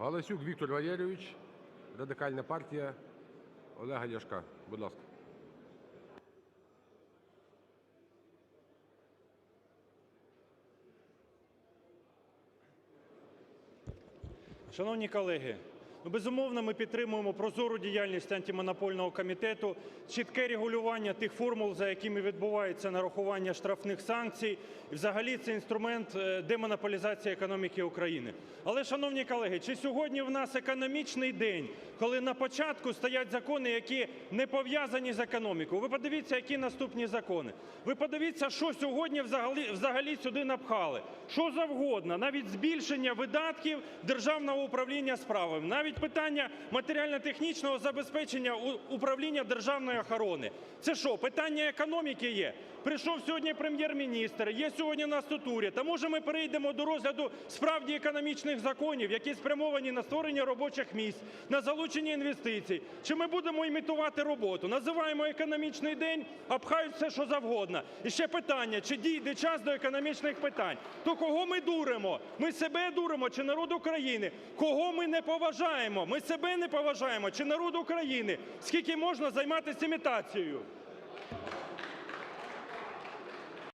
Галасюк Віктор Валерійович, Радикальна партія Олега Ляшка. Будь ласка. Шановні колеги, безумовно, ми підтримуємо прозору діяльність Антимонопольного комітету, чітке регулювання тих формул, за якими відбувається нарахування штрафних санкцій. І взагалі це інструмент е, демонополізації економіки України. Але, шановні колеги, чи сьогодні в нас економічний день, коли на початку стоять закони, які не пов'язані з економікою? Ви подивіться, які наступні закони. Ви подивіться, що сьогодні взагалі, взагалі сюди напхали. Що завгодно, навіть збільшення видатків Державного управління справами, навіть питання матеріально-технічного забезпечення управління державної охорони. Це що, питання економіки є? Прийшов сьогодні прем'єр-міністр, є сьогодні нас тут уряд. А може ми перейдемо до розгляду справді економічних законів, які спрямовані на створення робочих місць, на залучення інвестицій? Чи ми будемо імітувати роботу? Називаємо економічний день, а пхають все, що завгодно. І ще питання, чи дійде час до економічних питань? То кого ми дуримо? Ми себе дуримо чи народ України? Кого ми не поважаємо? Ми себе не поважаємо чи народ України? Скільки можна займатися імітацією?